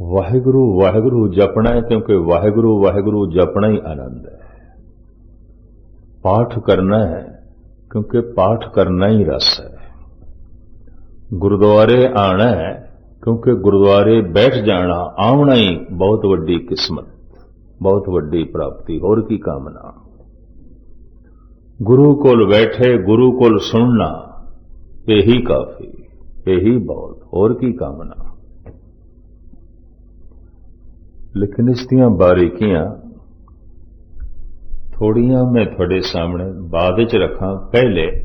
ਵਾਹਿਗੁਰੂ ਵਾਹਿਗੁਰੂ ਜਪਣਾ ਹੈ ਕਿਉਂਕਿ ਵਾਹਿਗੁਰੂ ਵਾਹਿਗੁਰੂ ਜਪਣਾ ਹੀ ਆਨੰਦ ਹੈ। ਪਾਠ ਕਰਨਾ ਹੈ ਕਿਉਂਕਿ ਪਾਠ ਕਰਨਾ ਹੀ ਰਸ ਹੈ। ਗੁਰਦੁਆਰੇ ਆਣਾ ਹੈ ਕਿਉਂਕਿ ਗੁਰਦੁਆਰੇ ਬੈਠ ਜਾਣਾ, ਆਉਣਾ ਹੀ ਬਹੁਤ ਵੱਡੀ ਕਿਸਮਤ, ਬਹੁਤ ਵੱਡੀ ਪ੍ਰਾਪਤੀ, ਹੋਰ ਕੀ ਕਾਮਨਾ। ਗੁਰੂ ਕੋਲ ਬੈਠੇ, ਗੁਰੂ ਕੋਲ ਸੁਣਨਾ, ਇਹੀ ਕਾਫੀ, ਇਹੀ ਬਹੁਤ, ਹੋਰ ਕੀ ਕਾਮਨਾ। ਲੇਕਿਨ ਇਸ ਦੀਆਂ ਬਾਰੀਕੀਆਂ ਥੋੜੀਆਂ ਮੈਂ ਤੁਹਾਡੇ ਸਾਹਮਣੇ ਬਾਅਦ ਵਿੱਚ ਰੱਖਾਂ। ਪਹਿਲੇ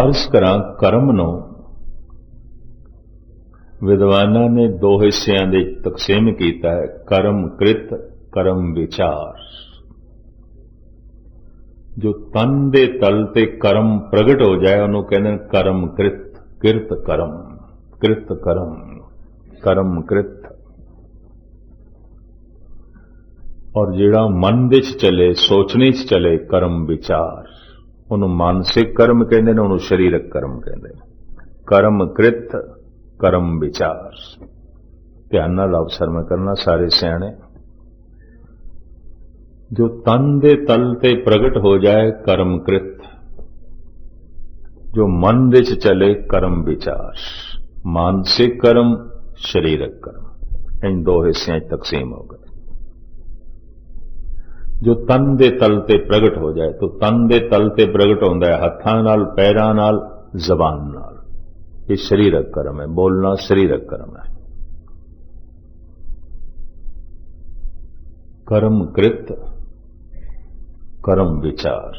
ਅਰਜ਼ ਕਰਾਂ, ਕਰਮ ਨੂੰ ਵਿਦਵਾਨਾਂ ਨੇ ਦੋ ਹਿੱਸਿਆਂ ਦੇ ਤਕਸੀਮ ਕੀਤਾ ਹੈ, ਕਰਮ ਕ੍ਰਿਤ, ਕਰਮ ਵਿਚਾਰ। ਜੋ ਤਨ ਦੇ ਤਲ ਤੇ ਕਰਮ ਪ੍ਰਗਟ ਹੋ ਜਾਏ, ਉਹਨੂੰ ਕਹਿੰਦੇ ਨੇ ਕਰਮ ਕ੍ਰਿਤ, ਕਿਰਤ ਕਰਮ, ਕ੍ਰਿਤ ਕਰਮ। ਕਰਮ ਕ੍ਰਿਤ। ਔਰ ਜਿਹੜਾ ਮਨ ਵਿੱਚ ਚਲੇ, ਸੋਚਣੇ ਚ ਚਲੇ ਕਰਮ ਵਿਚਾਰ, ਉਹਨੂੰ ਮਾਨਸਿਕ ਕਰਮ ਕਹਿੰਦੇ ਨੇ, ਉਹਨੂੰ ਸਰੀਰਕ ਕਰਮ ਕਹਿੰਦੇ ਨੇ। ਕਰਮ ਕ੍ਰਿਤ, ਕਰਮ ਵਿਚਾਰ। ਧਿਆਨ ਨਾਲ ਅਵਸਰ ਮੈਂ ਕਰਨਾ, ਸਾਰੇ ਸਿਆਣੇ। ਜੋ ਤਨ ਦੇ ਤਲ ਤੇ ਪ੍ਰਗਟ ਹੋ ਜਾਏ ਕਰਮ ਕ੍ਰਿਤ, ਜੋ ਮਨ ਵਿੱਚ ਚਲੇ ਕਰਮ ਵਿਚਾਰ। ਮਾਨਸਿਕ ਕਰਮ ਸਰੀਰਕ ਕਰਮ। ਇਨ ਦੋ ਹਿੱਸਿਆਂ 'ਚ ਤਕਸੀਮ ਹੋ ਗਏ। ਜੋ ਤਨ ਦੇ ਤਲ ਤੇ ਪ੍ਰਗਟ ਹੋ ਜਾਏ, ਤਾਂ ਤਨ ਦੇ ਤਲ ਤੇ ਪ੍ਰਗਟ ਹੁੰਦਾ ਹੈ, ਹੱਥਾਂ ਨਾਲ, ਪੈਰਾਂ ਨਾਲ, ਜ਼ਬਾਨ ਨਾਲ। ਇਹ ਸਰੀਰਕ ਕਰਮ ਹੈ, ਬੋਲਣਾ ਸਰੀਰਕ ਕਰਮ ਹੈ। ਕਰਮ ਕ੍ਰਿਤ, ਕਰਮ ਵਿਚਾਰ।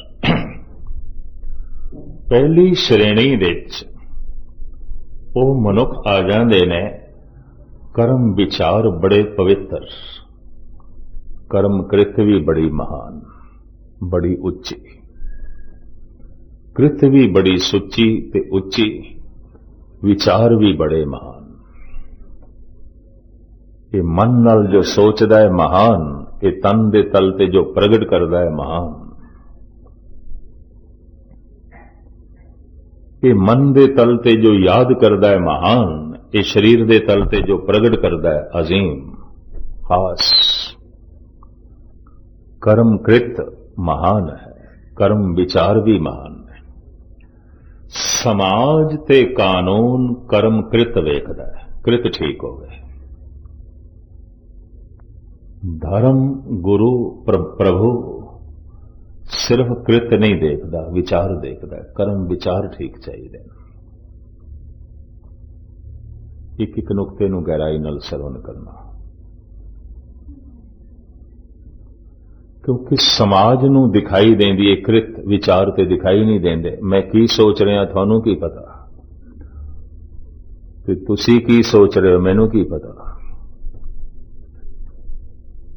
ਪਹਿਲੀ ਸ਼੍ਰੇਣੀ ਵਿੱਚ ਉਹ ਮਨੁੱਖ ਆ ਜਾਂਦੇ ਨੇ ਕਰਮ ਵਿਚਾਰ ਬੜੇ ਪਵਿੱਤਰ। ਕਰਮ ਕ੍ਰਿਤ ਵੀ ਬੜੀ ਮਹਾਨ, ਬੜੀ ਉੱਚੀ। ਕ੍ਰਿਤ ਵੀ ਬੜੀ ਸੁੱਚੀ ਤੇ ਉੱਚੀ, ਵਿਚਾਰ ਵੀ ਬੜੇ ਮਹਾਨ। ਇਹ ਮਨ ਨਾਲ ਜੋ ਸੋਚਦਾ ਹੈ ਮਹਾਨ, ਇਹ ਤਨ ਦੇ ਤਲ ਤੇ ਜੋ ਪ੍ਰਗਟ ਕਰਦਾ ਹੈ ਮਹਾਨ। ਇਹ ਮਨ ਦੇ ਤਲ ਤੇ ਜੋ ਯਾਦ ਕਰਦਾ ਹੈ ਮਹਾਨ ਇਹ ਸਰੀਰ ਦੇ ਤਲ ਤੇ ਜੋ ਪ੍ਰਗਟ ਕਰਦਾ ਹੈ, ਅਜ਼ੀਮ, ਖਾਸ। ਕਰਮ ਕ੍ਰਿਤ ਮਹਾਨ ਹੈ, ਕਰਮ ਵਿਚਾਰ ਵੀ ਮਹਾਨ ਹੈ। ਸਮਾਜ ਤੇ ਕਾਨੂੰਨ ਕਰਮ ਕ੍ਰਿਤ ਵੇਖਦਾ ਹੈ, ਕ੍ਰਿਤ ਠੀਕ ਹੋਵੇ ਧਰਮ ਗੁਰੂ ਪ੍ਰਭੂ ਸਿਰਫ ਕ੍ਰਿਤ ਨਹੀਂ ਦੇਖਦਾ, ਵਿਚਾਰ ਦੇਖਦਾ ਕਰਮ ਵਿਚਾਰ ਠੀਕ ਚਾਹੀਦੇ ਨੇ। ਇੱਕ ਇੱਕ ਨੁਕਤੇ ਨੂੰ ਗਹਿਰਾਈ ਨਾਲ ਸਰਵਣ ਕਰਨਾ ਕਿਉਂਕਿ ਸਮਾਜ ਨੂੰ ਦਿਖਾਈ ਦੇਂਦੀ ਇਹ ਕ੍ਰਿਤ ਵਿਚਾਰ ਤੇ ਦਿਖਾਈ ਨਹੀਂ ਦਿੰਦੇ। ਮੈਂ ਕੀ ਸੋਚ ਰਿਹਾ ਤੁਹਾਨੂੰ ਕੀ ਪਤਾ? ਤੇ ਤੁਸੀਂ ਕੀ ਸੋਚ ਰਹੇ ਹੋ ਮੈਨੂੰ ਕੀ ਪਤਾ?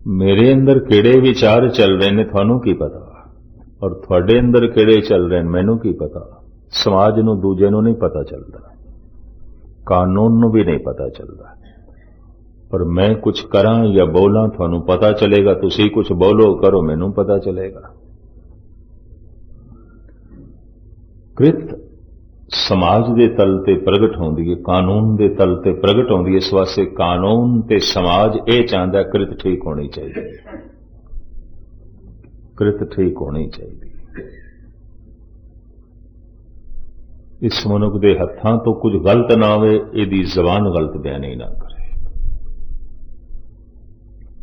ਮੇਰੇ ਅੰਦਰ ਕਿਹੜੇ ਵਿਚਾਰ ਚੱਲ ਰਹੇ ਨੇ ਤੁਹਾਨੂੰ ਕੀ ਪਤਾ? ਔਰ ਤੁਹਾਡੇ ਅੰਦਰ ਕਿਹੜੇ ਚੱਲ ਰਹੇ ਨੇ ਮੈਨੂੰ ਕੀ ਪਤਾ? ਸਮਾਜ ਨੂੰ ਦੂਜੇ ਨੂੰ ਨਹੀਂ ਪਤਾ ਚੱਲਦਾ। ਕਾਨੂੰਨ ਨੂੰ ਵੀ ਨਹੀਂ ਪਤਾ ਚੱਲਦਾ। ਪਰ ਮੈਂ ਕੁਝ ਕਰਾਂ ਜਾਂ ਬੋਲਾਂ, ਤੁਹਾਨੂੰ ਪਤਾ ਚੱਲੇਗਾ। ਤੁਸੀਂ ਕੁਝ ਬੋਲੋ, ਕਰੋ, ਮੈਨੂੰ ਪਤਾ ਚੱਲੇਗਾ। ਕ੍ਰਿਤ ਸਮਾਜ ਦੇ ਤਲ ਤੇ ਪ੍ਰਗਟ ਹੁੰਦੀ ਹੈ, ਕਾਨੂੰਨ ਦੇ ਤਲ ਤੇ ਪ੍ਰਗਟ ਹੁੰਦੀ ਹੈ। ਇਸ ਵਾਸਤੇ ਕਾਨੂੰਨ ਤੇ ਸਮਾਜ ਇਹ ਚਾਹੁੰਦਾ ਕ੍ਰਿਤ ਠੀਕ ਹੋਣੀ ਚਾਹੀਦੀ ਕ੍ਰਿਤ ਠੀਕ ਹੋਣੀ ਚਾਹੀਦੀ ਇਸ ਮਨੁੱਖ ਦੇ ਹੱਥਾਂ ਤੋਂ ਕੁਝ ਗਲਤ ਨਾ ਹੋਵੇ ਇਹਦੀ ਜ਼ਬਾਨ ਗਲਤ ਬਿਆਨੀ ਨਾ ਕਰੇ।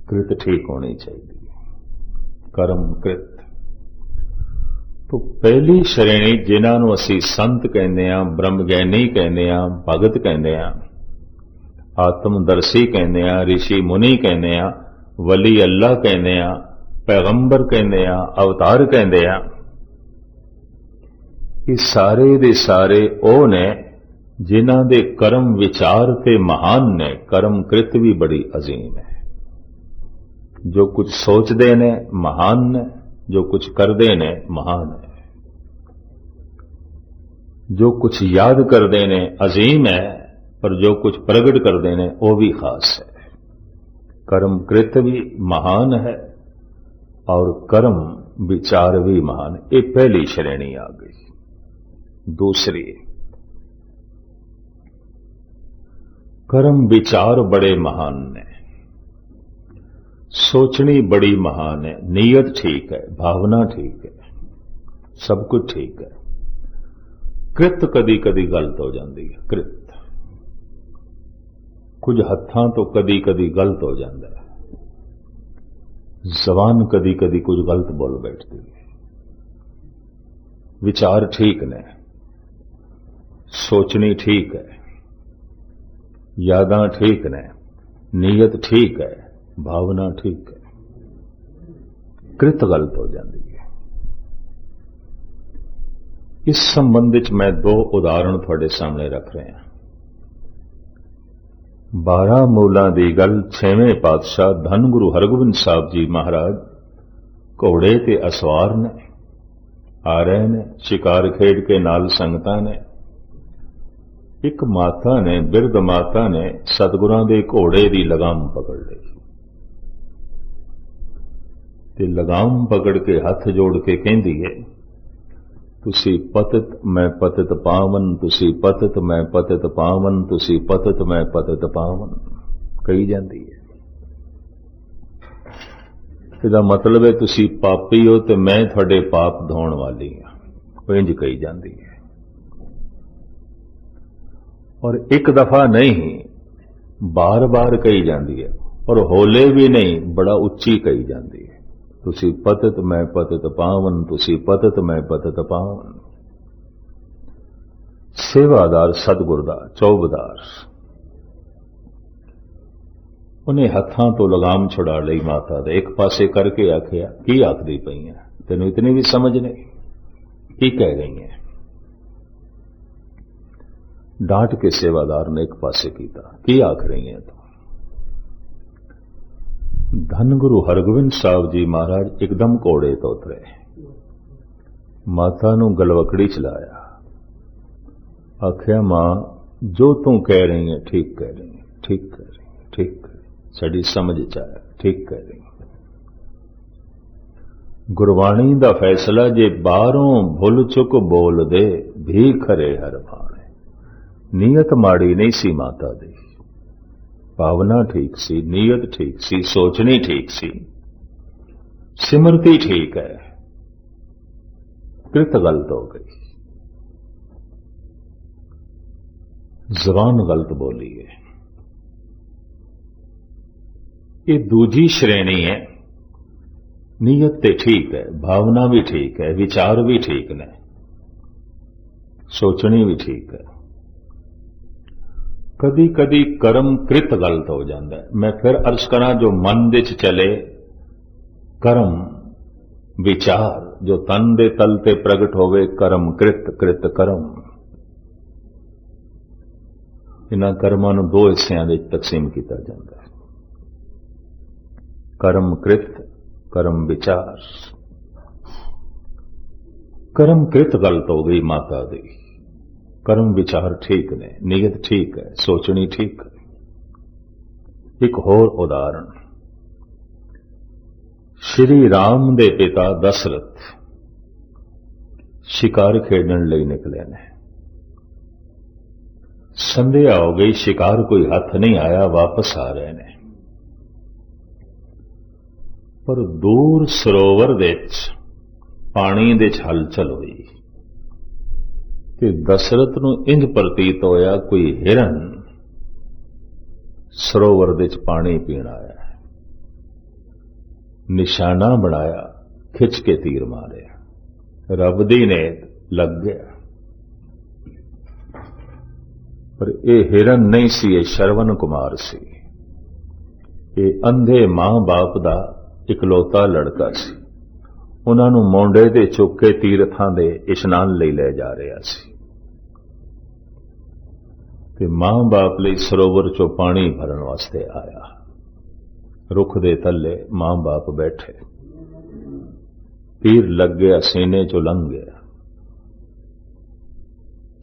ਕ੍ਰਿਤ ਠੀਕ ਹੋਣੀ ਚਾਹੀਦੀ ਕਰਮ ਕ੍ਰਿਤ। ਤੋਂ ਪਹਿਲੀ ਸ਼੍ਰੇਣੀ ਜਿਨ੍ਹਾਂ ਨੂੰ ਅਸੀਂ ਸੰਤ ਕਹਿੰਦੇ ਆ ਬ੍ਰਹਮ ਗਿਆਨੀ ਕਹਿੰਦੇ ਆ ਭਗਤ ਕਹਿੰਦੇ ਆ ਆਤਮਦਰਸ਼ੀ ਕਹਿੰਦੇ ਆ ઋષਿ ਮੁਨੀ ਕਹਿੰਦੇ ਆ ਵਲੀ ਅੱਲਾ ਕਹਿੰਦੇ ਆ ਪੈਗੰਬਰ ਕਹਿੰਦੇ ਆ ਅਵਤਾਰ ਕਹਿੰਦੇ ਆ ਇਹ ਸਾਰੇ ਦੇ ਸਾਰੇ ਉਹ ਨੇ ਜਿਨ੍ਹਾਂ ਦੇ ਕਰਮ ਵਿਚਾਰ ਤੇ ਮਹਾਨ ਨੇ, ਕਰਮ ਕ੍ਰਿਤ ਵੀ ਬੜੀ ਅਜ਼ੀਮ ਹੈ। ਜੋ ਕੁਝ ਸੋਚਦੇ ਨੇ ਮਹਾਨ ਨੇ, ਜੋ ਕੁਝ ਕਰਦੇ ਨੇ ਮਹਾਨ ਹੈ। ਜੋ ਕੁਝ ਯਾਦ ਕਰਦੇ ਨੇ ਅਜ਼ੀਮ ਹੈ, ਪਰ ਜੋ ਕੁਝ ਪ੍ਰਗਟ ਕਰਦੇ ਨੇ ਉਹ ਵੀ ਖਾਸ ਹੈ। ਕਰਮ ਕ੍ਰਿਤ ਵੀ ਮਹਾਨ ਹੈ ਔਰ ਕਰਮ ਵਿਚਾਰ ਵੀ ਮਹਾਨ। ਇਹ ਪਹਿਲੀ ਸ਼੍ਰੇਣੀ ਆ ਗਈ। ਦੂਸਰੀ ਕਰਮ ਵਿਚਾਰ ਬੜੇ ਮਹਾਨ ਨੇ ਸੋਚਣੀ ਬੜੀ ਮਹਾਨ ਹੈ ਨੀਅਤ ਠੀਕ ਹੈ ਭਾਵਨਾ ਠੀਕ ਹੈ ਸਭ ਕੁਝ ਠੀਕ ਹੈ ਕ੍ਰਿਤ ਕਦੀ ਕਦੀ ਗਲਤ ਹੋ ਜਾਂਦੀ ਹੈ ਕ੍ਰਿਤ ਕੁਝ ਹੱਥਾਂ ਤੋਂ ਕਦੀ ਕਦੀ ਗਲਤ ਹੋ ਜਾਂਦਾ ਹੈ ਜ਼ਬਾਨ ਕਦੀ ਕਦੀ ਕੁਝ ਗਲਤ ਬੋਲ ਬੈਠਦੀ ਹੈ ਵਿਚਾਰ ਠੀਕ ਨੇ ਸੋਚਣੀ ਠੀਕ ਹੈ। ਯਾਦਾਂ ਠੀਕ ਨੇ। ਨੀਅਤ ਠੀਕ ਹੈ। ਭਾਵਨਾ ਠੀਕ ਹੈ। ਕ੍ਰਿਤ ਗਲਤ ਹੋ ਜਾਂਦੀ ਹੈ। ਇਸ ਸੰਬੰਧ ਵਿੱਚ ਮੈਂ ਦੋ ਉਦਾਹਰਣ ਤੁਹਾਡੇ ਸਾਹਮਣੇ ਰੱਖ ਰਿਹਾ 12 ਮੂਲਾਂ ਦੀ ਗੱਲ 6ਵੇਂ ਪਾਤਸ਼ਾਹ ਧੰਨ ਗੁਰੂ ਹਰਗੋਬਿੰਦ ਸਾਹਿਬ ਜੀ ਮਹਾਰਾਜ ਘੋੜੇ ਤੇ ਅਸਵਾਰ ਨੇ। ਆ ਰਹੇ ਨੇ, ਸ਼ਿਕਾਰ ਖੇਡ ਕੇ ਨਾਲ ਸੰਗਤਾਂ ਨੇ। ਇੱਕ ਮਾਤਾ ਨੇ, ਬਿਰਧ ਮਾਤਾ ਨੇ ਸਤਗੁਰਾਂ ਦੇ ਘੋੜੇ ਦੀ ਲਗਾਮ ਪਕੜ ਲਈ। ਤੇ ਲਗਾਮ ਪਕੜ ਕੇ ਹੱਥ ਜੋੜ ਕੇ ਕਹਿੰਦੀ ਹੈ ਤੁਸੀਂ ਪਤਤ, ਮੈਂ ਪਤਤ ਪਾਵਨ, ਤੁਸੀਂ ਪਤਤ, ਮੈਂ ਪਤਤ ਪਾਵਨ, ਤੁਸੀਂ ਪਤਤ, ਮੈਂ ਪਤਤ ਪਾਵਨ, ਕਹੀ ਜਾਂਦੀ ਹੈ ਇਹਦਾ ਮਤਲਬ ਹੈ ਤੁਸੀਂ ਪਾਪੀ ਹੋ ਤੇ ਮੈਂ ਤੁਹਾਡੇ ਪਾਪ ਧੋਣ ਵਾਲੀ ਹਾਂ ਉਹ ਇੰਜ ਕਹੀ ਜਾਂਦੀ ਹੈ ਔਰ ਇੱਕ ਦਫਾ ਨਹੀਂ, ਬਾਰ-ਬਾਰ ਕਹੀ ਜਾਂਦੀ ਹੈ। ਔਰ ਹੋਲੇ ਵੀ ਨਹੀਂ, ਬੜਾ ਉੱਚੀ ਕਹੀ ਜਾਂਦੀ ਹੈ। ਤੁਸੀਂ ਪਤਤ, ਮੈਂ ਪਤਿਤ ਪਾਵਨ, ਤੁਸੀਂ ਪਤਤ, ਮੈਂ ਪਤਤ ਪਾਵਨ। ਸੇਵਾਦਾਰ ਸਤਗੁਰ ਦਾ ਚੌਬਦਾਰ। ਉਹਨੇ ਹੱਥਾਂ ਤੋਂ ਲਗਾਮ ਛੁਡਾ ਲਈ ਮਾਤਾ ਦੇ। ਇੱਕ ਪਾਸੇ ਕਰਕੇ ਆਖਿਆ, ਕੀ ਆਖਦੀ ਪਈ ਹੈ? ਤੈਨੂੰ ਇਤਨੀ ਵੀ ਸਮਝ ਨਹੀਂ? ਕੀ ਕਹਿ ਰਹੀ ਹੈ? ਡਾਂਟ ਕੇ ਸੇਵਾਦਾਰ ਨੇ ਇੱਕ ਪਾਸੇ ਕੀਤਾ, ਕੀ ਆਖ ਰਹੀ ਹੈ ਤੂੰ? ਧੰਨ ਗੁਰੂ ਹਰਗੋਬਿੰਦ ਸਾਹਿਬ ਜੀ ਮਹਾਰਾਜ, ਇੱਕਦਮ ਕੋੜੇ ਤੋਂ ਉਤਰੇ। ਮਾਤਾ ਨੂੰ ਗਲਵਕੜੀ ਚਲਾਇਆ ਆਖਿਆ, ਮਾਂ, ਜੋ ਤੂੰ ਕਹਿ ਰਹੀ ਹੈ ਠੀਕ ਕਹਿ ਰਹੀ ਹੈ ਠੀਕ ਕਹਿ ਰਹੀ ਹੈ ਠੀਕ ਕਹਿ ਰਹੀ ਸਾਡੀ ਸਮਝ ਚ ਆਇਆ, ਠੀਕ ਕਹਿ ਰਹੀ ਗੁਰਬਾਣੀ ਦਾ ਫੈਸਲਾ ਜੇ ਬਾਹਰੋਂ ਭੁੱਲ ਚੁੱਕ ਬੋਲਦੇ ਵੀ ਖਰੇ ਹਰ ਬਾਣੇ ਨੀਅਤ ਮਾੜੀ ਨਹੀਂ ਸੀ ਮਾਤਾ ਦੀ ਭਾਵਨਾ ਠੀਕ ਸੀ ਨੀਅਤ ਠੀਕ ਸੀ ਸੋਚਣੀ ਠੀਕ ਸੀ ਸਿਮਰਤੀ ਠੀਕ ਹੈ ਕ੍ਰਿਤ ਗਲਤ ਹੋ ਗਈ ਜ਼ਬਾਨ ਗਲਤ ਬੋਲੀ ਹੈ ਇਹ ਦੂਜੀ ਸ਼੍ਰੇਣੀ ਹੈ ਨੀਅਤ ਤੇ ਠੀਕ ਹੈ ਭਾਵਨਾ ਵੀ ਠੀਕ ਹੈ ਵਿਚਾਰ ਵੀ ਠੀਕ ਨੇ ਸੋਚਣੀ ਵੀ ਠੀਕ ਹੈ ਕਦੀ ਕਦੀ ਕਰਮ ਕ੍ਰਿਤ ਗਲਤ ਹੋ ਜਾਂਦਾ ਮੈਂ ਫਿਰ ਅਰਜ਼ ਕਰਾਂ, ਜੋ ਮਨ ਦੇ ਚ ਚਲੇ, ਕਰਮ ਵਿਚਾਰ, ਜੋ ਤਨ ਦੇ ਤਲ ਤੇ ਪ੍ਰਗਟ ਹੋਵੇ, ਕਰਮ ਕ੍ਰਿਤ ਕ੍ਰਿਤ ਕਰਮ। ਇਹਨਾਂ ਕਰਮਾਂ ਨੂੰ ਦੋ ਹਿੱਸਿਆਂ ਵਿੱਚ ਤਕਸੀਮ ਕੀਤਾ ਜਾਂਦਾ ਹੈ। ਕਰਮ ਕ੍ਰਿਤ, ਕਰਮ ਵਿਚਾਰ। ਕਰਮ ਕ੍ਰਿਤ ਗਲਤ ਹੋ ਗਈ ਮਾਤਾ ਦੀ। ਕਰਮ ਵਿਚਾਰ ਠੀਕ ਨੇ ਨੀਅਤ ਠੀਕ ਹੈ, ਸੋਚਣੀ ਠੀਕ ਹੈ। ਇੱਕ ਹੋਰ ਉਦਾਹਰਣ। ਸ਼੍ਰੀ ਰਾਮ ਦੇ ਪਿਤਾ ਦਸ਼ਰਥ ਸ਼ਿਕਾਰ ਖੇਡਣ ਲਈ ਨਿਕਲੇ ਨੇ। ਸੰਧਿਆ ਹੋ ਗਈ, ਸ਼ਿਕਾਰ ਕੋਈ ਹੱਥ ਨਹੀਂ ਆਇਆ, ਵਾਪਸ ਆ ਰਹੇ ਨੇ। ਪਰ ਦੂਰ ਸਰੋਵਰ ਵਿੱਚ ਪਾਣੀ ਦੇ ਚ ਹਲਚਲ ਹੋਈ। ਕਿ ਦਸ਼ਰਥ ਨੂੰ ਇੰਜ ਪ੍ਰਤੀਤ ਹੋਇਆ, ਕੋਈ ਹਿਰਨ ਸਰੋਵਰ ਦੇ ਚ ਪਾਣੀ ਪੀਣ ਆਇਆ। ਹੈ ਨਿਸ਼ਾਨਾ ਬਣਾਇਆ, ਖਿੱਚ ਕੇ ਤੀਰ ਮਾਰਿਆ। ਰੱਬ ਦੀ ਨੇ ਲੱਗ ਗਿਆ। ਪਰ ਇਹ ਹਿਰਨ ਨਹੀਂ ਸੀ, ਇਹ ਸ਼ਰਵਨ ਕੁਮਾਰ ਸੀ। ਇਹ ਅੰਧੇ ਮਾਂ-ਬਾਪ ਦਾ ਇਕਲੌਤਾ ਲੜਕਾ ਸੀ। ਉਹਨਾਂ ਨੂੰ ਮੌਂਡੇ ਦੇ ਚੁੱਕ ਕੇ ਤੀਰਥਾਂ ਦੇ ਇਸ਼ਨਾਨ ਲਈ ਲੈ ਜਾ ਰਿਹਾ ਸੀ। ਤੇ ਮਾਂ-ਬਾਪ ਲਈ ਸਰੋਵਰ ਚੋਂ ਪਾਣੀ ਭਰਨ ਵਾਸਤੇ ਆਇਆ। ਰੁੱਖ ਦੇ ਥੱਲੇ ਮਾਂ-ਬਾਪ ਬੈਠੇ। ਪੀਰ ਲੱਗ ਗਿਆ ਸੀਨੇ ਚੋਂ ਲੰਘ ਗਿਆ।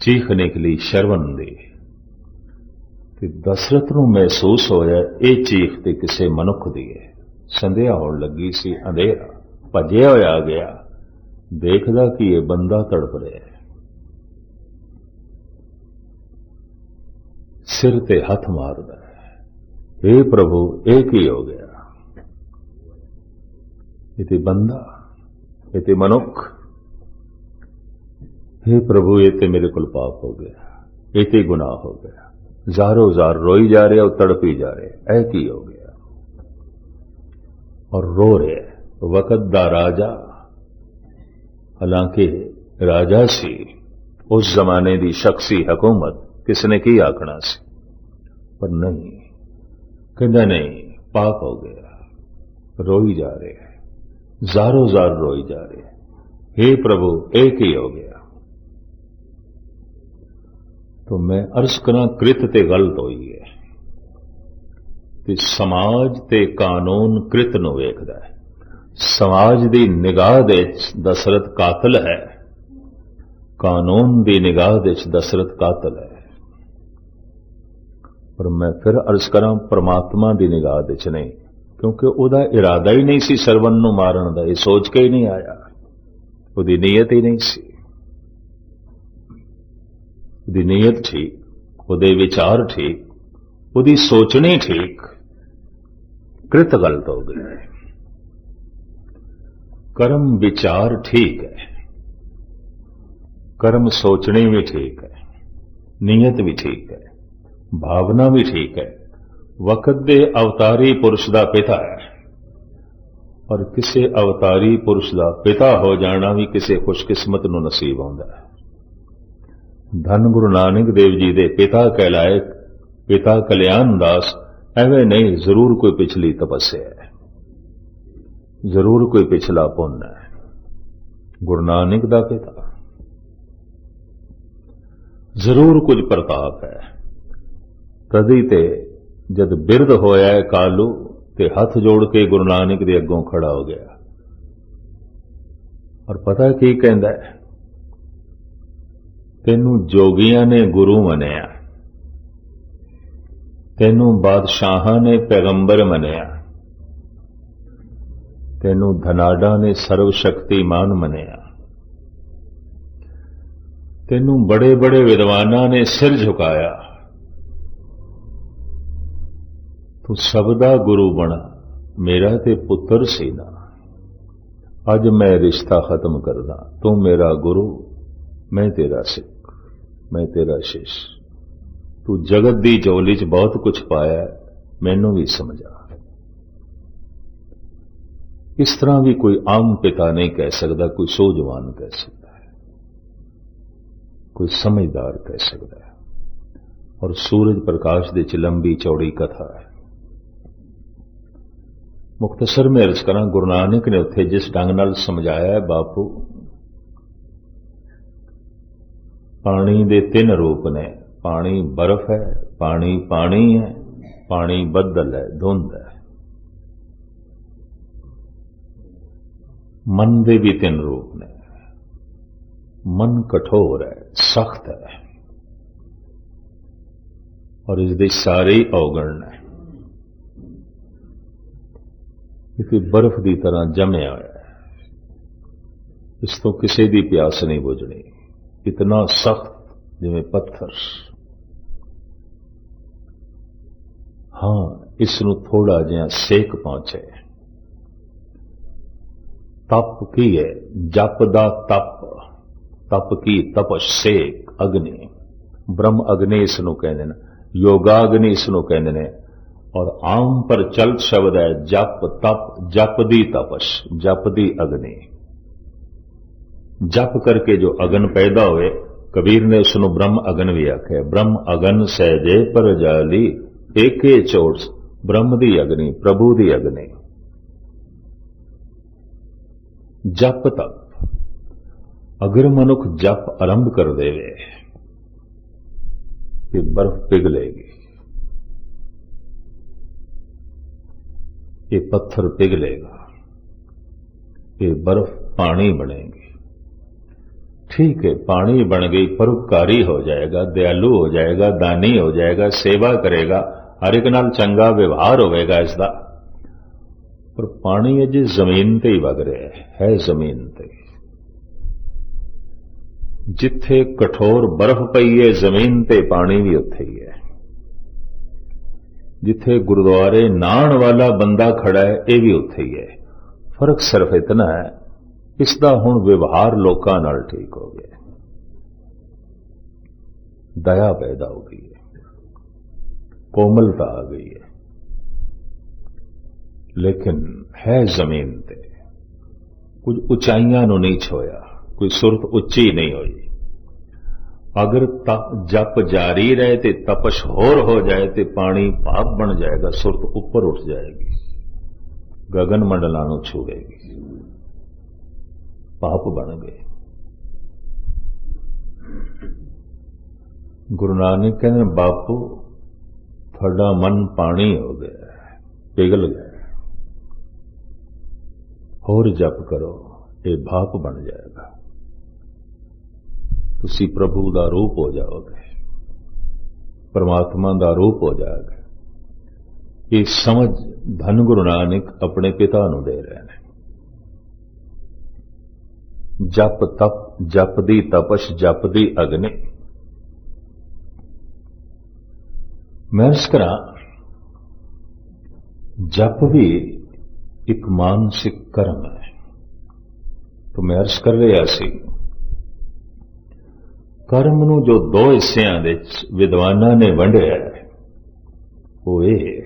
ਚੀਖ ਨਿਕਲੀ ਸ਼ਰਵਨ ਦੀ ਤੇ ਦਸ਼ਰਥ ਨੂੰ ਮਹਿਸੂਸ ਹੋਇਆ, ਇਹ ਚੀਖ ਤੇ ਕਿਸੇ ਮਨੁੱਖ ਦੀ ਹੈ। ਸੰਧਿਆ ਹੋਣ ਲੱਗੀ ਸੀ, ਅੰਧੇਰਾ ਭੱਜਿਆ ਹੋਇਆ ਗਿਆ। ਦੇਖਦਾ ਕਿ ਇਹ ਬੰਦਾ ਤੜਪ ਰਿਹਾ ਹੈ। ਸਿਰ ਤੇ ਹੱਥ ਮਾਰਦਾ ਹੈ हे ਪ੍ਰਭੂ ਇਹ ਕੀ ਹੋ ਗਿਆ ਇਹ ਤੇ ਬੰਦਾ ਇਹ ਤੇ ਮਨੁੱਖ हे ਪ੍ਰਭੂ ਇਹ ਤੇ ਮੇਰੇ ਕੋਲ ਪਾਪ ਹੋ ਗਿਆ ਇਹ ਤੇ ਗੁਨਾਹ ਹੋ ਗਿਆ ਜ਼ਾਰੋ ਜ਼ਾਰ ਰੋਈ ਜਾ ਰਿਹਾ ਉਹ ਤੜਪੀ ਜਾ ਰਿਹਾ ਇਹ ਕੀ ਹੋ ਗਿਆ ਔਰ ਰੋ ਰਿਹਾ ਵਕਤ ਦਾ ਰਾਜਾ ਹਾਲਾਂਕਿ ਰਾਜਾ ਸੀ ਉਸ ਜ਼ਮਾਨੇ ਦੀ ਸ਼ਖਸੀ ਹਕੂਮਤ ਕਿਸ ਨੇ ਕੀ ਆਖਣਾ ਸੀ ਪਰ ਨਹੀਂ ਕਹਿੰਦਾ ਨਹੀਂ ਪਾਪ ਹੋ ਗਿਆ ਰੋਈ ਜਾ ਰਿਹਾ ਹੈ ਜ਼ਾਰੋ ਜ਼ਾਰ ਰੋਈ ਜਾ ਰਿਹਾ ਹੈ हे ਪ੍ਰਭੂ ਇਹ ਕੀ ਹੋ ਗਿਆ तो मैं अर्ज करा कृत ते गलत होई है ਕਿ ਸਮਾਜ ਤੇ ਕਾਨੂੰਨ ਕ੍ਰਿਤ ਨੂੰ ਵੇਖਦਾ ਹੈ ਸਮਾਜ ਦੀ ਨਿਗਾਹ ਦੇ ਵਿੱਚ ਦਸ਼ਰਤ ਕਾਤਲ ਹੈ ਕਾਨੂੰਨ ਦੀ ਨਿਗਾਹ ਦੇ ਵਿੱਚ ਦਸ਼ਰਤ ਕਾਤਲ ਹੈ ਪਰ ਮੈਂ ਫਿਰ ਅਰਜ਼ ਕਰਾਂ ਪ੍ਰਮਾਤਮਾ ਦੀ ਨਿਗਾਹ ਵਿੱਚ ਨਹੀਂ, ਕਿਉਂਕਿ ਉਹਦਾ ਇਰਾਦਾ ਹੀ ਨਹੀਂ ਸੀ ਸਰਵਨ ਨੂੰ ਮਾਰਨ ਦਾ, ਇਹ ਸੋਚ ਕੇ ਹੀ ਨਹੀਂ ਆਇਆ। ਉਹਦੀ ਨੀਅਤ ਹੀ ਨਹੀਂ ਸੀ। ਉਹਦੀ ਨੀਅਤ ਠੀਕ, ਉਹਦੇ ਵਿਚਾਰ ਠੀਕ, ਉਹਦੀ ਸੋਚਣੀ ਠੀਕ, ਕ੍ਰਿਤ ਗਲਤ ਹੋ ਗਈ। ਕਰਮ ਵਿਚਾਰ ਠੀਕ ਹੈ। ਕਰਮ ਸੋਚਣੀ ਵੀ ਠੀਕ ਹੈ, ਨੀਅਤ ਵੀ ਠੀਕ ਹੈ। ਭਾਵਨਾ ਵੀ ਠੀਕ ਹੈ। ਵਕਤ ਦੇ ਅਵਤਾਰੀ ਪੁਰਸ਼ ਦਾ ਪਿਤਾ ਹੈ। ਔਰ ਕਿਸੇ ਅਵਤਾਰੀ ਪੁਰਸ਼ ਦਾ ਪਿਤਾ ਹੋ ਜਾਣਾ ਵੀ ਕਿਸੇ ਖੁਸ਼ਕਿਸਮਤ ਨੂੰ ਨਸੀਬ ਆਉਂਦਾ ਹੈ। ਧੰਨ ਗੁਰੂ ਨਾਨਕ ਦੇਵ ਜੀ ਦੇ ਪਿਤਾ ਕਹਿਲਾਏ ਪਿਤਾ ਕਲਿਆਣ ਦਾਸ ਐਵੇਂ ਨਹੀਂ ਜ਼ਰੂਰ ਕੋਈ ਪਿਛਲੀ ਤਪੱਸਿਆ ਹੈ। ਜ਼ਰੂਰ ਕੋਈ ਪਿਛਲਾ ਪੁੰਨ ਹੈ। ਗੁਰੂ ਨਾਨਕ ਦਾ ਪਿਤਾ। ਜ਼ਰੂਰ ਕੁਝ ਪ੍ਰਤਾਪ ਹੈ। ਤਦੀ ਤੇ ਜਦ ਬਿਰਧ ਹੋਇਆ ਕਾਲੂ ਤੇ ਹੱਥ ਜੋੜ ਕੇ ਗੁਰੂ ਨਾਨਕ ਦੇ ਅੱਗੋਂ ਖੜਾ ਹੋ ਗਿਆ। ਔਰ ਪਤਾ ਕੀ ਕਹਿੰਦਾ ਹੈ? ਤੈਨੂੰ ਜੋਗੀਆਂ ਨੇ ਗੁਰੂ ਮੰਨਿਆ। ਤੈਨੂੰ ਬਾਦਸ਼ਾਹਾਂ ਨੇ ਪੈਗੰਬਰ ਮੰਨਿਆ। ਤੈਨੂੰ ਧਨਾਡਾ ਨੇ ਸਰਵ ਸ਼ਕਤੀਮਾਨ ਮੰਨਿਆ। ਤੈਨੂੰ ਬੜੇ ਬੜੇ ਵਿਦਵਾਨਾਂ ਨੇ ਸਿਰ ਝੁਕਾਇਆ। ਤੂੰ ਸਭ ਦਾ ਗੁਰੂ ਬਣਾ, ਮੇਰਾ ਤੇ ਪੁੱਤਰ ਸੀ ਨਾ ਅੱਜ ਮੈਂ ਰਿਸ਼ਤਾ ਖਤਮ ਕਰਦਾ, ਤੂੰ ਮੇਰਾ ਗੁਰੂ, ਮੈਂ ਤੇਰਾ ਸਿੱਖ, ਮੈਂ ਤੇਰਾ ਸ਼ਿਸ਼। ਤੂੰ ਜਗਤ ਦੀ ਝੋਲੀ 'ਚ ਬਹੁਤ ਕੁਝ ਪਾਇਆ, ਮੈਨੂੰ ਵੀ ਸਮਝਾ। ਇਸ ਤਰ੍ਹਾਂ ਵੀ ਕੋਈ ਆਮ ਪਿਤਾ ਨਹੀਂ ਕਹਿ ਸਕਦਾ, ਕੋਈ ਸੋਝਵਾਨ ਕਹਿ ਸਕਦਾ ਹੈ। ਕੋਈ ਸਮਝਦਾਰ ਕਹਿ ਸਕਦਾ ਹੈ। ਔਰ ਸੂਰਜ ਪ੍ਰਕਾਸ਼ ਦੇ ਚ ਲੰਬੀ ਚੌੜੀ ਕਥਾ ਹੈ। ਮੁਖਤਸਰ ਮੈਂ ਅਰਜ਼ ਕਰਾਂ ਗੁਰੂ ਨਾਨਕ ਨੇ ਉੱਥੇ ਜਿਸ ਢੰਗ ਨਾਲ ਸਮਝਾਇਆ ਹੈ, ਬਾਪੂ, ਪਾਣੀ ਦੇ ਤਿੰਨ ਰੂਪ ਨੇ। ਪਾਣੀ ਬਰਫ਼ ਹੈ, ਪਾਣੀ ਪਾਣੀ ਹੈ, ਪਾਣੀ ਬੱਦਲ ਹੈ, ਧੁੰਦ ਹੈ। ਮਨ ਦੇ ਵੀ ਤਿੰਨ ਰੂਪ ਨੇ। ਮਨ ਕਠੋਰ ਹੈ, ਸਖਤ ਹੈ। ਔਰ ਇਸ ਦੇ ਸਾਰੇ ਔਗਣ ਨੇ। ਇਹ ਬਰਫ਼ ਦੀ ਤਰ੍ਹਾਂ ਜਮਿਆ ਹੋਇਆ ਹੈ। ਇਸ ਤੋਂ ਕਿਸੇ ਦੀ ਪਿਆਸ ਨਹੀਂ ਬੁਝਣੀ। ਇਤਨਾ ਸਖਤ, ਜਿਵੇਂ ਪੱਥਰ। ਹਾਂ, ਇਸ ਨੂੰ ਥੋੜਾ ਜਿਹਾ ਸੇਕ ਪਹੁੰਚੇ। ਤਪ ਕੀ ਹੈ? ਜਪ ਦਾ ਤਪ। ਤਪ ਕੀ? ਤਪਸ਼, ਸੇਕ, ਅਗਨੀ। ਬ੍ਰਹਮ ਅਗਨੀ ਇਸ ਨੂੰ ਕਹਿੰਦੇ ਨੇ। ਯੋਗਾ ਅਗਨੀ ਇਸ ਨੂੰ ਕਹਿੰਦੇ ਨੇ। ਔਰ ਆਮ ਪ੍ਰਚਲਿਤ ਸ਼ਬਦ ਹੈ ਜਪ ਤਪ ਜਪ ਦੀ ਤਪਸ਼ ਜਪ ਦੀ ਅਗਨੀ ਜਪ ਕਰਕੇ ਜੋ ਅਗਨ ਪੈਦਾ ਹੋਏ ਕਬੀਰ ਨੇ ਉਸ ਨੂੰ ਬ੍ਰਹਮ ਅਗਨ ਵੀ ਆਖਿਆ ਬ੍ਰਹਮ ਅਗਨ ਸਹਿਜੇ ਪਰ ਜਾਲੀ ਏਕੇ ਚੋਟ ਬ੍ਰਹਮ ਦੀ ਅਗਨੀ ਪ੍ਰਭੂ ਦੀ ਅਗਨੀ ਜਪ ਤਪ ਅਗਰ ਮਨੁੱਖ ਜਪ ਆਰੰਭ ਕਰ ਦੇਵੇ ਤੇ ये पत्थर पिघलेगा ये बर्फ़ पानी बनेगी। ठीक है पानी बन गई परोपकारी हो जाएगा दयालु हो जाएगा दानी हो जाएगा सेवा करेगा हर एक नाल चंगा व्यवहार होगा इसका पर पानी है जी ज़मीन ते ही वग रहा है, है ज़मीन ते। जिथे कठोर बर्फ़ पई है ज़मीन ते पानी भी उथे ही है। ਜਿੱਥੇ ਗੁਰਦੁਆਰੇ ਨਾਣ ਵਾਲਾ ਬੰਦਾ ਖੜਾ ਹੈ, ਇਹ ਵੀ ਉੱਥੇ ਹੀ ਹੈ। ਫ਼ਰਕ ਸਿਰਫ ਇਤਨਾ ਹੈ, ਇਸ ਦਾ ਹੁਣ ਵਿਵਹਾਰ ਲੋਕਾਂ ਨਾਲ ਠੀਕ ਹੋ ਗਿਆ ਦਇਆ ਪੈਦਾ ਹੋ ਗਈ ਹੈ। ਕੋਮਲਤਾ ਆ ਗਈ ਹੈ। ਲੇਕਿਨ ਹੈ ਜ਼ਮੀਨ ਤੇ। ਕੁਝ ਉਚਾਈਆਂ ਨੂੰ ਨਹੀਂ ਛੋਇਆ, ਕੋਈ ਸੁਰਤ ਉੱਚੀ ਨਹੀਂ ਹੋਈ। ਅਗਰ ਜਪ ਜਾਰੀ ਰਹੇ ਤੇ ਤਪਸ਼ ਹੋਰ ਹੋ ਜਾਏ ਤੇ ਪਾਣੀ ਭਾਪ ਬਣ ਜਾਏਗਾ ਸੁਰਤ ਉੱਪਰ ਉੱਠ ਜਾਏਗੀ। ਗगन ਮੰਡਲਾਂ ਨੂੰ ਛੂਵੇਗੀ। ਪਾਪ ਬਣ ਗਏ। ਗੁਰੂ ਨਾਨਕ ਕਹਿੰਦੇ ਨੇ, ਬਾਪੂ ਤੁਹਾਡਾ ਮਨ ਪਾਣੀ ਹੋ ਗਿਆ ਹੈ, ਪਿਘਲ ਗਿਆ। ਹੋਰ ਜਪ ਕਰੋ ਇਹ ਭਾਪ ਬਣ ਜਾਏਗਾ। ਤੁਸੀਂ ਪ੍ਰਭੂ ਦਾ ਰੂਪ ਹੋ ਜਾਓਗੇ। ਪਰਮਾਤਮਾ ਦਾ ਰੂਪ ਹੋ ਜਾਓਗੇ ਇਹ ਸਮਝ ਧੰਨ ਗੁਰੂ ਨਾਨਕ ਆਪਣੇ ਪਿਤਾ ਨੂੰ ਦੇ ਰਹੇ ਨੇ। ਜਪ ਤਪ ਜਪ ਦੀ ਤਪਸ਼ ਜਪ ਦੀ ਅਗਨੀ। ਮੈਂ ਇਸ ਕਰਾਂ, ਜਪ ਵੀ ਇੱਕ ਮਾਨਸਿਕ ਕਰਮ ਹੈ। ਤਾਂ ਮੈਂ ਅਰਜ਼ ਕਰ ਰਿਹਾ ਸੀ ਕਰਮ ਨੂੰ ਜੋ ਦੋ ਹਿੱਸਿਆਂ ਦੇ ਵਿੱਚ ਵਿਦਵਾਨਾਂ ਨੇ ਵੰਡਿਆ ਹੈ, ਉਹ ਇਹ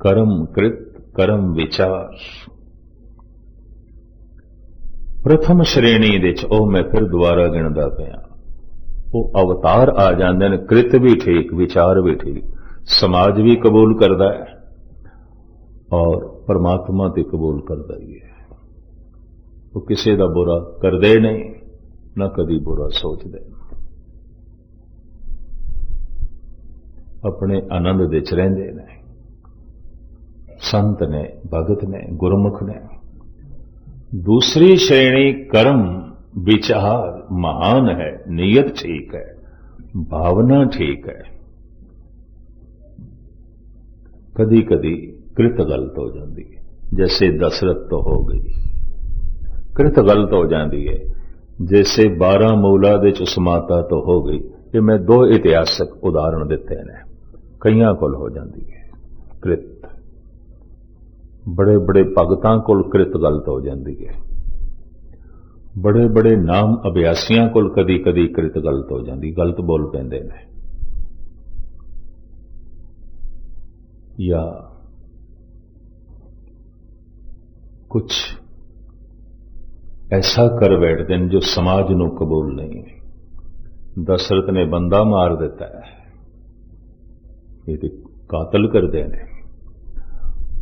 ਕਰਮ ਕ੍ਰਿਤ, ਕਰਮ ਵਿਚਾਰ। ਪ੍ਰਥਮ ਸ਼੍ਰੇਣੀ ਦੇ ਵਿੱਚ ਉਹ ਮੈਂ ਫਿਰ ਦੁਬਾਰਾ ਗਿਣਦਾ ਪਿਆ। ਉਹ ਅਵਤਾਰ ਆ ਜਾਂਦੇ ਨੇ, ਕ੍ਰਿਤ ਵੀ ਠੀਕ, ਵਿਚਾਰ ਵੀ ਠੀਕ, ਸਮਾਜ ਵੀ ਕਬੂਲ ਕਰਦਾ ਹੈ ਔਰ ਪਰਮਾਤਮਾ ਤੇ ਕਬੂਲ ਕਰਦਾ ਹੀ ਹੈ। ਉਹ ਕਿਸੇ ਦਾ ਬੁਰਾ ਕਰਦੇ ਨਹੀਂ, ਨਾ ਕਦੀ ਬੁਰਾ ਸੋਚਦੇ। ਆਪਣੇ ਆਨੰਦ ਵਿੱਚ ਰਹਿੰਦੇ ਨੇ। ਸੰਤ ਨੇ, ਭਗਤ ਨੇ, ਗੁਰਮੁਖ ਨੇ। ਦੂਸਰੀ ਸ਼੍ਰੇਣੀ ਕਰਮ ਵਿਚਾਰ ਮਹਾਨ ਹੈ ਨੀਅਤ ਠੀਕ ਹੈ, ਭਾਵਨਾ ਠੀਕ ਹੈ। ਕਦੀ ਕਦੀ ਕ੍ਰਿਤ ਗਲਤ ਹੋ ਜਾਂਦੀ ਹੈ, ਜੈਸੇ ਦਸ਼ਰਤ ਤੋਂ ਹੋ ਗਈ। ਕ੍ਰਿਤ ਗਲਤ ਹੋ ਜਾਂਦੀ ਹੈ, ਜੈਸੇ 12 ਮੂਲਾ ਦੇ ਚ ਉਸ ਮਾਤਾ ਤੋਂ ਹੋ ਗਈ। ਇਹ ਮੈਂ ਦੋ ਇਤਿਹਾਸਕ ਉਦਾਹਰਣ ਦਿੱਤੇ ਨੇ। ਕਈਆਂ ਕੋਲ ਹੋ ਜਾਂਦੀ ਹੈ। ਕ੍ਰਿਤ। ਬੜੇ ਬੜੇ ਭਗਤਾਂ ਕੋਲ ਕ੍ਰਿਤ ਗਲਤ ਹੋ ਜਾਂਦੀ ਹੈ। ਬੜੇ ਬੜੇ ਨਾਮ ਅਭਿਆਸੀਆਂ ਕੋਲ ਕਦੀ ਕਦੀ ਕ੍ਰਿਤ ਗਲਤ ਹੋ ਜਾਂਦੀ, ਗਲਤ ਬੋਲ ਪੈਂਦੇ ਨੇ। ਜਾਂ ਕੁਝ ਐਸਾ ਕਰ ਬੈਠਦੇ ਨੇ ਜੋ ਸਮਾਜ ਨੂੰ ਕਬੂਲ ਨਹੀਂ। ਹੈ ਦਸ਼ਰਤ ਨੇ ਬੰਦਾ ਮਾਰ ਦਿੱਤਾ ਹੈ। ਇਹ ਤੇ ਕਾਤਲ ਕਰਦੇ ਨੇ।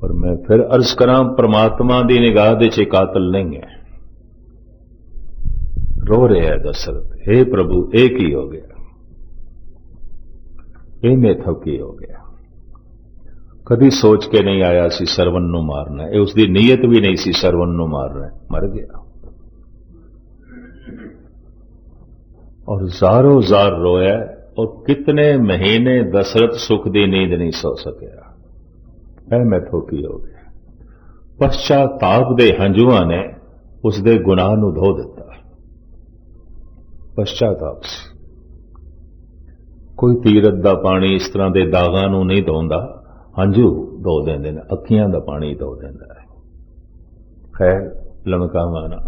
ਪਰ ਮੈਂ ਫਿਰ ਅਰਜ਼ ਕਰਾਂ ਪ੍ਰਮਾਤਮਾ ਦੀ ਨਿਗਾਹ ਦੇ ਚ ਕਾਤਲ ਨਹੀਂ ਹੈ। ਰੋ ਰਿਹਾ ਦਸ਼ਰਤ हे ਪ੍ਰਭੂ, ਇਹ ਕੀ ਹੋ ਗਿਆ? ਇਹ ਮੇਥਵ ਕੀ ਹੋ ਗਿਆ? ਕਦੀ ਸੋਚ ਕੇ ਨਹੀਂ ਆਇਆ ਸੀ ਸਰਵਨ ਨੂੰ ਮਾਰਨਾ। ਇਹ ਉਸ ਦੀ ਨੀਅਤ ਵੀ ਨਹੀਂ ਸੀ ਸਰਵਨ ਨੂੰ ਮਾਰਨਾ। ਮਰ ਗਿਆ। ਔਰ ਜ਼ਾਰੋ ਜ਼ਾਰ ਰੋਇਆ। और कितने महीने दशरथ सुख दी नींद नहीं सो सकिया है मैथों की हो गया पश्चाताप दे हंजुआ ने उसके गुनाह ਨੂੰ ਧੋ ਦਿੱਤਾ ਪਛਤਾਪ ਕੋਈ ਤੀਰਤ ਦਾ ਪਾਣੀ ਇਸ ਤਰ੍ਹਾਂ ਦੇ ਦਾਗਾਂ ਨੂੰ ਨਹੀਂ ਧੋਂਦਾ ਹੰਝੂ ਧੋ ਦਿੰਦੇ ਨੇ ਅੱਖੀਆਂ ਦਾ ਪਾਣੀ ਧੋ ਦਿੰਦਾ ਹੈ ਖੈਰ ਲਮਕਾਵਾਂ ਨਾ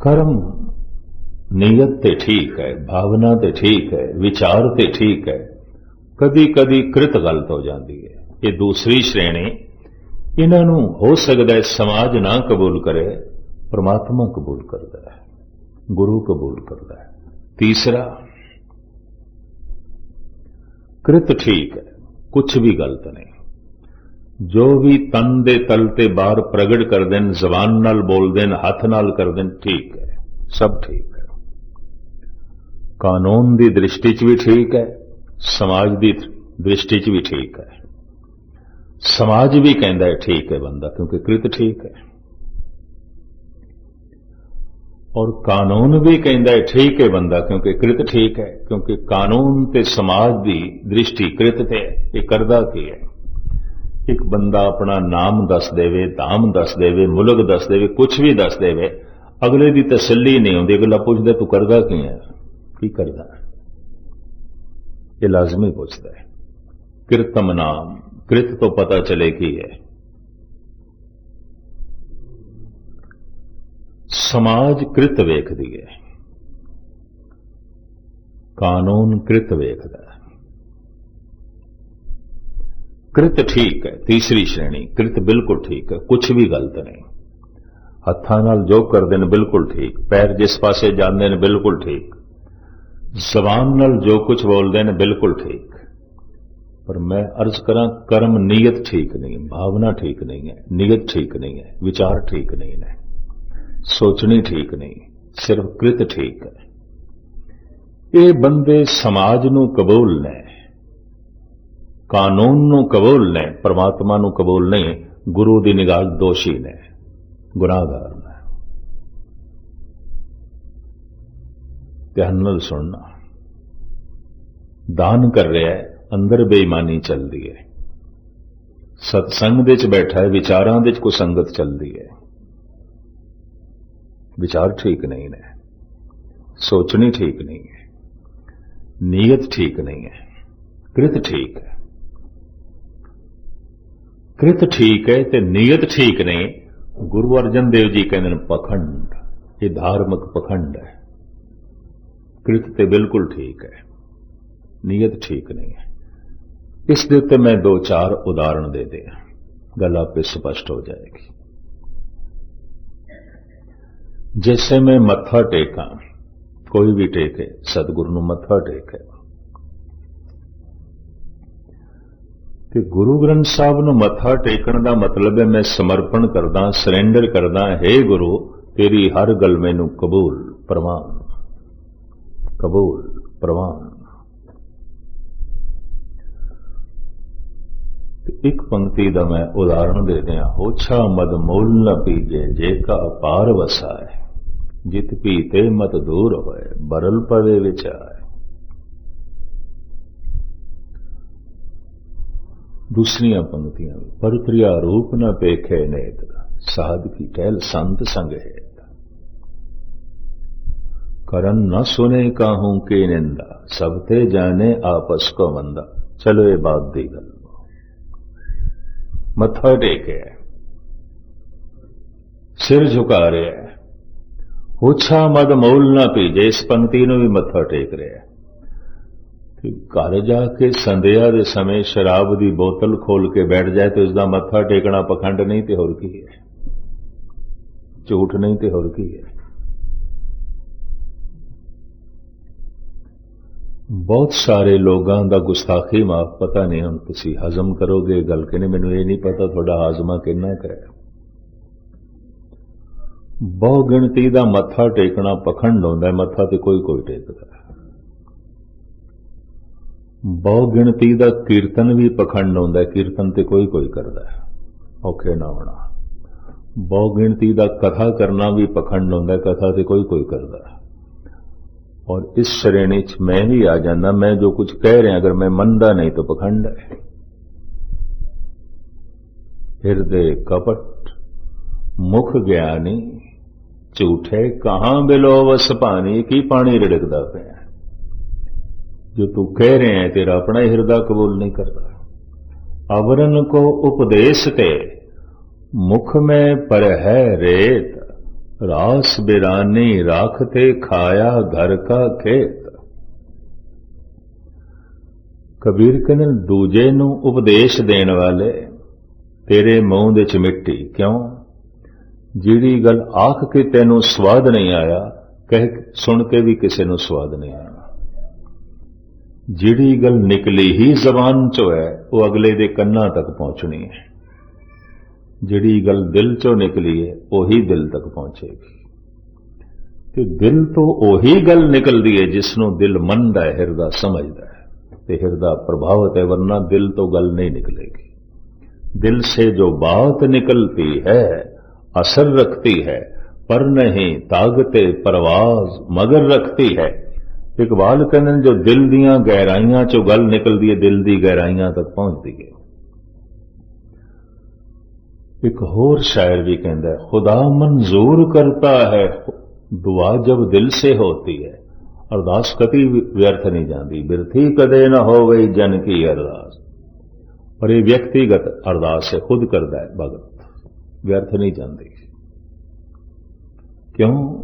कर्म ਨੀਅਤ ਤੇ ਠੀਕ ਹੈ, ਭਾਵਨਾ ਤੇ ਠੀਕ ਹੈ, ਵਿਚਾਰ ਤੇ ਠੀਕ ਹੈ। ਕਦੀ ਕਦੀ ਕ੍ਰਿਤ ਗਲਤ ਹੋ ਜਾਂਦੀ ਹੈ। ਇਹ ਦੂਸਰੀ ਸ਼੍ਰੇਣੀ, ਇਹਨਾਂ ਨੂੰ ਹੋ ਸਕਦਾ ਹੈ ਸਮਾਜ ਨਾ ਕਬੂਲ ਕਰੇ, ਪ੍ਰਮਾਤਮਾ ਕਬੂਲ ਕਰਦਾ ਹੈ, ਗੁਰੂ ਕਬੂਲ ਕਰਦਾ ਹੈ। ਤੀਸਰਾ, ਕ੍ਰਿਤ ਠੀਕ ਹੈ ਕੁਝ ਵੀ ਗਲਤ ਨਹੀਂ। ਜੋ ਵੀ ਤਨ ਦੇ ਤਲ ਤੇ ਬਾਹਰ ਪ੍ਰਗਟ ਕਰਦੇ ਨੇ ਜ਼ਬਾਨ ਨਾਲ ਬੋਲਦੇ ਨੇ ਹੱਥ ਨਾਲ ਕਰਦੇ ਨੇ ਠੀਕ ਹੈ, ਸਭ ਠੀਕ। ਹੈ ਕਾਨੂੰਨ ਦੀ ਦ੍ਰਿਸ਼ਟੀ 'ਚ ਵੀ ਠੀਕ ਹੈ, ਸਮਾਜ ਦੀ ਦ੍ਰਿਸ਼ਟੀ 'ਚ ਵੀ ਠੀਕ ਹੈ। ਸਮਾਜ ਵੀ ਕਹਿੰਦਾ ਹੈ ਠੀਕ ਹੈ ਬੰਦਾ, ਕਿਉਂਕਿ ਕ੍ਰਿਤ ਠੀਕ ਹੈ। ਔਰ ਕਾਨੂੰਨ ਵੀ ਕਹਿੰਦਾ ਹੈ ਠੀਕ ਹੈ ਬੰਦਾ, ਕਿਉਂਕਿ ਕ੍ਰਿਤ ਠੀਕ ਹੈ, ਕਿਉਂਕਿ ਕਾਨੂੰਨ ਤੇ ਸਮਾਜ ਦੀ ਦ੍ਰਿਸ਼ਟੀ ਕ੍ਰਿਤ ਤੇ ਹੈ, ਇਹ ਕਰਦਾ ਕੀ ਹੈ? ਇੱਕ ਬੰਦਾ ਆਪਣਾ ਨਾਮ ਦੱਸ ਦੇਵੇ, ਧਾਮ ਦੱਸ ਦੇਵੇ, ਮੁਲਕ ਦੱਸ ਦੇਵੇ ਕੁਝ ਵੀ ਦੱਸ ਦੇਵੇ, ਅਗਲੇ ਦੀ ਤਸੱਲੀ ਨਹੀਂ ਹੁੰਦੀ, ਅਗਲਾ ਪੁੱਛਦਾ ਤੂੰ ਕਰਦਾ ਕੀ ਹੈ? ਕੀ ਕਰਦਾ ਇਹ ਲਾਜ਼ਮੀ ਪੁੱਛਦਾ ਹੈ। ਕਿਰਤਮ ਨਾਮ, ਕਿਰਤ ਤੋਂ ਪਤਾ ਚਲੇ ਕੀ ਹੈ? ਸਮਾਜ ਕਿਰਤ ਵੇਖਦੀ ਹੈ। ਕਾਨੂੰਨ ਕਿਰਤ ਵੇਖਦਾ ਹੈ। ਕਿਰਤ ਠੀਕ ਹੈ, ਤੀਸਰੀ ਸ਼੍ਰੇਣੀ, ਕਿਰਤ ਬਿਲਕੁਲ ਠੀਕ ਹੈ ਕੁਝ ਵੀ ਗਲਤ ਨਹੀਂ। ਹੱਥਾਂ ਨਾਲ ਜੋ ਕਰਦੇ ਨੇ ਬਿਲਕੁਲ ਠੀਕ, ਪੈਰ ਜਿਸ ਪਾਸੇ ਜਾਂਦੇ ਨੇ ਬਿਲਕੁਲ ਠੀਕ। ਜ਼ਬਾਨ ਨਾਲ ਜੋ ਕੁਝ ਬੋਲਦੇ ਨੇ ਬਿਲਕੁਲ ਠੀਕ। ਪਰ ਮੈਂ ਅਰਜ਼ ਕਰਾਂ, ਕਰਮ ਨੀਅਤ ਠੀਕ ਨਹੀਂ ਭਾਵਨਾ ਠੀਕ ਨਹੀਂ ਹੈ, ਨੀਅਤ ਠੀਕ ਨਹੀਂ ਹੈ, ਵਿਚਾਰ ਠੀਕ ਨਹੀਂ ਹੈ ਸੋਚਣੀ ਠੀਕ ਨਹੀਂ, ਸਿਰਫ ਕ੍ਰਿਤ ਠੀਕ ਹੈ। ਇਹ ਬੰਦੇ ਸਮਾਜ ਨੂੰ ਕਬੂਲ ਨੇ, ਕਾਨੂੰਨ ਨੂੰ ਕਬੂਲ ਨੇ, ਪਰਮਾਤਮਾ ਨੂੰ ਕਬੂਲ ਨਹੀਂ, ਗੁਰੂ ਦੀ ਨਿਗਾਹ ਦੋਸ਼ੀ ਨੇ, ਗੁਨਾਹਗਾਰ ਨੇ ਧਿਆਨ ਨਾਲ ਸੁਣਨਾ। ਦਾਨ ਕਰ ਰਿਹਾ ਹੈ, ਅੰਦਰ ਬੇਈਮਾਨੀ ਚੱਲਦੀ ਹੈ। ਸਤਸੰਗ ਦੇ ਵਿੱਚ ਬੈਠਾ ਹੈ, ਵਿਚਾਰਾਂ ਦੇ ਵਿੱਚ ਕੁਸੰਗਤ ਚੱਲਦੀ ਹੈ। ਵਿਚਾਰ ਠੀਕ ਨਹੀਂ ਨੇ। ਸੋਚਣੀ ਠੀਕ ਨਹੀਂ ਹੈ। ਨੀਅਤ ਠੀਕ ਨਹੀਂ ਹੈ। ਕ੍ਰਿਤ ਠੀਕ ਹੈ। ਕ੍ਰਿਤ ਠੀਕ ਹੈ ਤੇ ਨੀਅਤ ਠੀਕ ਨਹੀਂ ਗੁਰੂ ਅਰਜਨ ਦੇਵ ਜੀ ਕਹਿੰਦੇ ਨੇ ਪਖੰਡ। ਇਹ ਧਾਰਮਿਕ ਪਖੰਡ ਹੈ। ਕ੍ਰਿਤ ਤੇ ਬਿਲਕੁਲ ਠੀਕ ਹੈ ਨੀਅਤ ਠੀਕ ਨਹੀਂ ਹੈ ਇਸ ਦੇ ਉੱਤੇ ਮੈਂ ਦੋ ਚਾਰ ਉਦਾਹਰਣ ਦੇ ਦਿਆਂ ਗੱਲ ਆਪੇ ਸਪਸ਼ਟ ਹੋ ਜਾਏਗੀ जैसे मैं मत्था टेका कोई भी टेके सदगुरु ਨੂੰ ਮੱਥਾ ਟੇਕੇ ਕਿ ਗੁਰੂ ਗ੍ਰੰਥ ਸਾਹਿਬ ਨੂੰ ਮੱਥਾ ਟੇਕਣ ਦਾ ਮਤਲਬ ਹੈ ਮੈਂ ਸਮਰਪਣ ਕਰਦਾ ਸਰੈਂਡਰ ਕਰਦਾ ਹੈ ਗੁਰੂ ਤੇਰੀ ਹਰ ਗੱਲ ਮੈਨੂੰ ਕਬੂਲ ਪ੍ਰਵਾਨ ਕਬੂਲ ਪ੍ਰਵਾਨ ਇੱਕ ਪੰਕਤੀ ਦਾ ਮੈਂ ਉਦਾਹਰਣ ਦੇ ਦਿਆਂ ਹੋਛਾ ਮਦ ਮੂਲ ਨ ਪੀਜੇ ਜੇ ਕਾ ਪਾਰ ਵਸਾਏ ਜਿਤ ਪੀਤੇ ਮਤ ਦੂਰ ਹੋਏ ਬਰਲ ਪਵੇ ਵਿਚਾਏ दूसरियां पंक्तियां पर प्रिया रूप न पेखे नेत्र साध की टहल संत संग है करन न सुने काहू के निंदा सबते जाने आपस को मंदा चलो ये बात दी गल मत्था टेके सिर झुका रहे है ਹੋਛਾ ਮਦ ਮੌਲ ਨਾ ਭੇਜੇ ਇਸ ਪੰਕਤੀ ਨੂੰ ਵੀ ਮੱਥਾ ਟੇਕ ਰਿਹਾ ਕਿ ਘਰ ਜਾ ਕੇ ਸੰਧਿਆ ਦੇ ਸਮੇਂ ਸ਼ਰਾਬ ਦੀ ਬੋਤਲ ਖੋਲ ਕੇ ਬੈਠ ਜਾਏ ਤੇ ਉਸ ਦਾ ਮੱਥਾ ਟੇਕਣਾ ਪਖੰਡ ਨਹੀਂ ਤੇ ਹੋਰ ਕੀ ਹੈ ਝੂਠ ਨਹੀਂ ਤੇ ਹੋਰ ਕੀ ਹੈ ਬਹੁਤ ਸਾਰੇ ਲੋਕਾਂ ਦਾ ਗੁਸਤਾਖੀ ਮਾਫ ਪਤਾ ਨਹੀਂ ਹੁਣ ਤੁਸੀਂ ਹਜ਼ਮ ਕਰੋਗੇ ਗੱਲ ਕਿ ਮੈਨੂੰ ਇਹ ਨਹੀਂ ਪਤਾ ਤੁਹਾਡਾ ਹਾਜ਼ਮਾ ਕਿੰਨਾ ਕੁ ਹੈ। ਬਹੁ ਗਿਣਤੀ ਦਾ ਮੱਥਾ ਟੇਕਣਾ ਪਖੰਡ ਹੁੰਦਾ, ਮੱਥਾ ਤੇ ਕੋਈ ਕੋਈ ਟੇਕਦਾ ਬਹੁ ਗਿਣਤੀ ਦਾ ਕੀਰਤਨ ਵੀ ਪਖੰਡ ਹੁੰਦਾ, ਕੀਰਤਨ ਤੇ ਕੋਈ ਕੋਈ ਕਰਦਾ ਔਖੇ ਨਾ ਹੋਣਾ। ਬਹੁ ਗਿਣਤੀ ਦਾ ਕਥਾ ਕਰਨਾ ਵੀ ਪਖੰਡ ਹੁੰਦਾ, ਕਥਾ ਤੇ ਕੋਈ ਕੋਈ ਕਰਦਾ ਹੈ ਔਰ ਇਸ ਸ਼੍ਰੇਣੀ 'ਚ ਮੈਂ ਵੀ ਆ ਜਾਂਦਾ, ਮੈਂ ਜੋ ਕੁਝ ਕਹਿ ਰਿਹਾ, ਅਗਰ ਮੈਂ ਮੰਨਦਾ ਨਹੀਂ ਤਾਂ ਪਖੰਡ ਹੈ। ਹਿਰਦੇ ਕਪਟ, ਮੁਖ ਗਿਆਨੀ, ਝੂਠੇ ਕਹਾਂ ਬਿਲੋਵਸ ਪਾਣੀ ਕੀ ਪਾਣੀ ਰੜਕਦਾ ਪਿਆ? ਜੋ ਤੂੰ ਕਹਿ ਰਿਹਾ ਹੈ, ਤੇਰਾ ਆਪਣਾ ਹਿਰਦਾ ਕਬੂਲ ਨਹੀਂ ਕਰਦਾ। ਅਵਰਨ ਕੋ ਉਪਦੇਸ਼ ਤੇ ਮੁਖ ਮੈਂ ਪਰ ਹੈ ਰੇਤ ਰਾਸ ਬਿਰਾਨੀ ਰਾਖਤੇ ਖਾਇਆ ਘਰ ਕਾ ਖੇਤ। ਕਬੀਰ ਕਹਿੰਦੇ, ਦੂਜੇ ਨੂੰ ਉਪਦੇਸ਼ ਦੇਣ ਵਾਲੇ, ਤੇਰੇ ਮੂੰਹ ਦੇ ਚ ਮਿੱਟੀ ਕਿਉਂ? ਜਿਹੜੀ ਗੱਲ ਆਖ ਕੇ ਤੈਨੂੰ ਸਵਾਦ ਨਹੀਂ ਆਇਆ, ਕਹਿ ਸੁਣ ਕੇ ਵੀ ਕਿਸੇ ਨੂੰ ਸਵਾਦ ਨਹੀਂ ਆਇਆ। ਜਿਹੜੀ ਗੱਲ ਨਿਕਲੀ ਹੀ ਜ਼ਬਾਨ ਚੋਂ ਹੈ, ਉਹ ਅਗਲੇ ਦੇ ਕੰਨਾਂ ਤੱਕ ਪਹੁੰਚਣੀ ਹੈ। ਜਿਹੜੀ ਗੱਲ ਦਿਲ ਚੋਂ ਨਿਕਲੀ ਹੈ ਉਹੀ ਦਿਲ ਤੱਕ ਪਹੁੰਚੇਗੀ ਤੇ ਦਿਲ ਤੋਂ ਉਹੀ ਗੱਲ ਨਿਕਲਦੀ ਹੈ ਜਿਸ ਨੂੰ ਦਿਲ ਮੰਨਦਾ ਹੈ ਹਿਰਦਾ ਸਮਝਦਾ ਹੈ ਤੇ ਹਿਰਦਾ ਪ੍ਰਭਾਵਿਤ ਹੈ ਵਰਨਾ ਦਿਲ ਤੋਂ ਗੱਲ ਨਹੀਂ ਨਿਕਲੇਗੀ दिल से जो बात निकलती है असर रखती है पर नहीं ताकते परवाज मगर रखती है ਇਕਬਾਲ ਕਹਿੰਦੇ ਨੇ ਜੋ ਦਿਲ ਦੀਆਂ ਗਹਿਰਾਈਆਂ ਚੋਂ ਗੱਲ ਨਿਕਲਦੀ ਹੈ ਦਿਲ ਦੀ ਗਹਿਰਾਈਆਂ ਤੱਕ ਪਹੁੰਚਦੀ एक होर शायर भी कहता है, खुदा मंजूर करता है, दुआ जब दिल से होती है, अरदास कति व्यर्थ नहीं जाती बिरथी कदे न हो गई जन की अरदास। और ये व्यक्तिगत अरदास है खुद करता है, भगत, व्यर्थ नहीं जाती क्यों?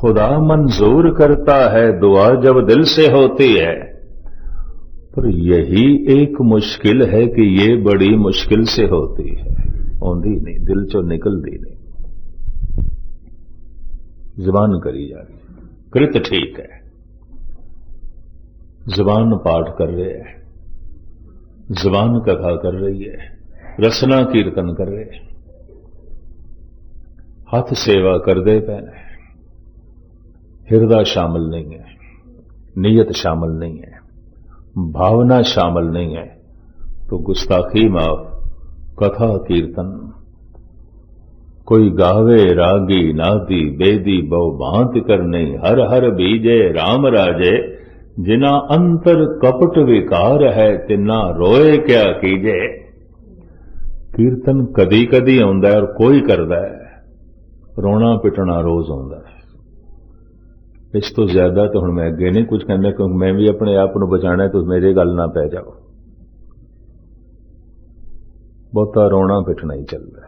खुदा मंजूर करता है, दुआ जब दिल से होती है। पर यही एक मुश्किल है कि ये बड़ी मुश्किल से होती है। नहीं, दिल चो ચો નિકલતી નહીં જબાન કરી जा रही कृत ठीक है। जबान पाठ कर रहे हैं। जबान कथा कर रही है। रसना कीर्तन कर रहे हैं। हाथ सेवा कर दे पहने हृदय शामिल नहीं है। नीयत शामिल नहीं है। भावना शामिल नहीं है। तो गुस्ताखी माफ़ ਕਥਾ ਕੀਰਤਨ। ਕੋਈ ਗਾਵੇ, ਰਾਗੀ, ਨਾਦੀ, ਬੇਦੀ, ਬਹੁ ਭਾਂਤ ਕਰਨੀ, ਹਰ ਹਰ ਬੀਜੇ RAM ਰਾਜੇ ਜਿਨਾ ਅੰਤਰ ਕਪਟ ਵਿਕਾਰ ਹੈ, ਤਿਨਾ ਰੋਏ ਕਿਆ ਕੀਜੇ। ਕੀਰਤਨ ਕਦੀ ਕਦੀ ਆਉਂਦਾ ਔਰ ਕੋਈ ਕਰਦਾ ਹੈ। ਰੋਣਾ ਪਿਟਣਾ ਰੋਜ਼ ਆਉਂਦਾ ਹੈ। ਇਸ ਤੋਂ ਜ਼ਿਆਦਾ ਤਾਂ ਹੁਣ ਮੈਂ ਅੱਗੇ ਨਹੀਂ ਕੁਝ ਕਹਿੰਦਾ, ਕਿਉਂਕਿ ਮੈਂ ਵੀ ਆਪਣੇ ਆਪ ਨੂੰ ਬਚਾਣਾ ਹੈ ਤੁਸੀਂ ਮੇਰੇ ਗੱਲ ਨਾ ਪੈ ਜਾਓ। ਬਹੁਤਾ ਰੋਣਾ ਪਿਟਣਾ ਹੀ ਚੱਲਦਾ ਹੈ।